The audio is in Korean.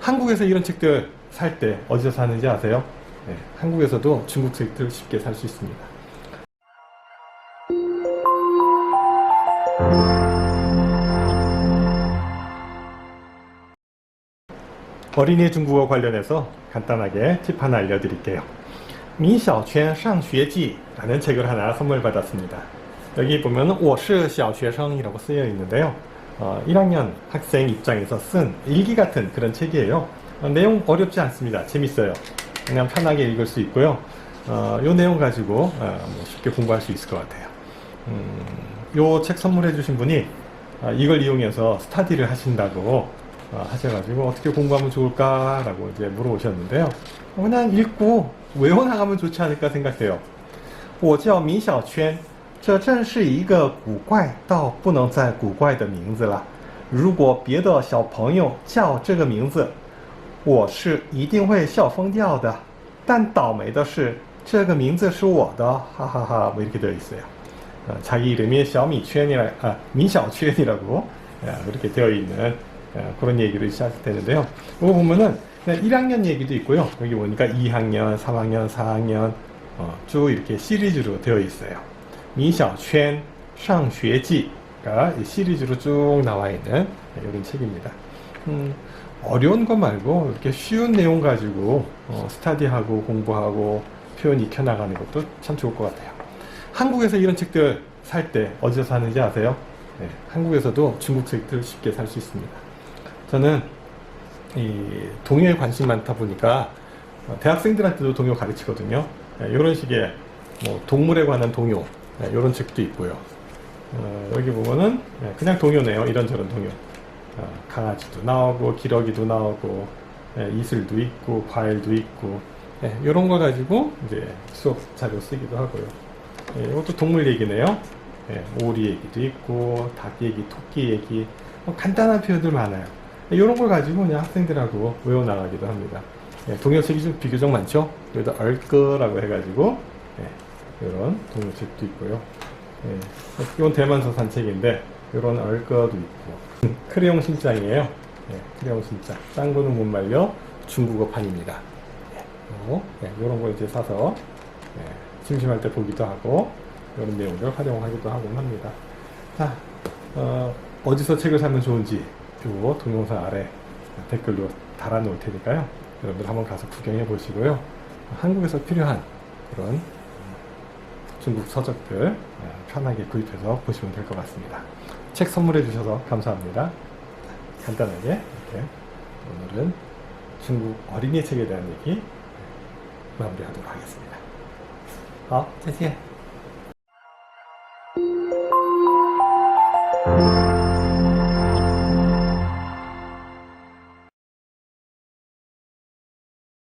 한국에서 이런 책들 살 때 어디서 사는지 아세요? 네, 한국에서도 중국 책들 쉽게 살 수 있습니다. 어린이 중국어 관련해서 간단하게 팁 하나 알려드릴게요. 미샤오추 상学记라는 책을 하나 선물 받았습니다. 여기 보면 我是小学生이라고 쓰여 있는데요. 어, 1학년 학생 입장에서 쓴 일기 같은 그런 책이에요. 어, 내용 어렵지 않습니다. 재밌어요. 그냥 편하게 읽을 수 있고요. 어, 요 내용 가지고 어, 뭐 쉽게 공부할 수 있을 것 같아요. 음, 요 책 선물해 주신 분이 아, 이걸 이용해서 스타디를 하신다고 어, 하셔가지고 어떻게 공부하면 좋을까라고 이제 물어보셨는데요. 어, 그냥 읽고 외워나가면 좋지 않을까 생각해요. 我叫米小圈， 这真是一个古怪到不能再古怪的名字了。如果别的小朋友叫这个名字，我是一定会笑疯掉的。但倒霉的是，这个名字是我的，哈哈哈뭐 이렇게 되어 있어요. 어, 자기 이름이 샤오미圈이라, 아, 미샤오圈이라고 그렇게 되어 있는 어, 그런 얘기를 시작할 텐데요. 이거 보면은 그냥 1학년 얘기도 있고요. 여기 보니까 2학년, 3학년, 4학년 어, 쭉 이렇게 시리즈로 되어 있어요. 미샤圈상쉐지가 시리즈로 쭉 나와 있는 이런 네, 책입니다. 음, 어려운 거 말고 이렇게 쉬운 내용 가지고 어, 스타디하고 공부하고 표현 익혀 나가는 것도 참 좋을 것 같아요. 한국에서 이런 책들 살 때 어디서 사는지 아세요? 네, 한국에서도 중국 책들 쉽게 살 수 있습니다. 저는 동요에 관심 많다 보니까 어, 대학생들한테도 동요 가르치거든요. 네, 이런 식의 뭐 동물에 관한 동요, 이런 책도 있고요. 어, 여기 보면은 네, 그냥 동요네요. 이런저런 동요. 어, 강아지도 나오고 기러기도 나오고 예, 이슬도 있고 과일도 있고 이런 거 가지고 이제 수업 자료 쓰기도 하고요. 예, 이것도 동물 얘기네요. 예, 오리 얘기도 있고 닭 얘기, 토끼 얘기 뭐 간단한 표현들 많아요. 이런 걸 가지고 그냥 학생들하고 외워 나가기도 합니다. 예, 동요책이 좀 비교적 많죠. 여기다 얼거라고 해가지고 예, 이런 동요책도 있고요. 예, 이건 대만서 산책인데 이런 얼거도 있고 크레용 신장이에요. 예, 크레용 신장. 짱구는 못 말려 중국어판입니다. 요, 예, 이런 거 이제 사서 예, 심심할 때 보기도 하고 이런 내용을 활용하기도 하곤 합니다. 자, 어, 어디서 책을 사면 좋은지 요 동영상 아래 댓글로 달아 놓을 테니까요. 여러분들 한번 가서 구경해 보시고요. 한국에서 필요한 그런 중국 서적들 어, 편하게 구입해서 보시면 될 것 같습니다. 책 선물해 주셔서 감사합니다. 간단하게 이렇게 오늘은 중국 어린이 책에 대한 얘기 마무리하도록 하겠습니다. 好，再见。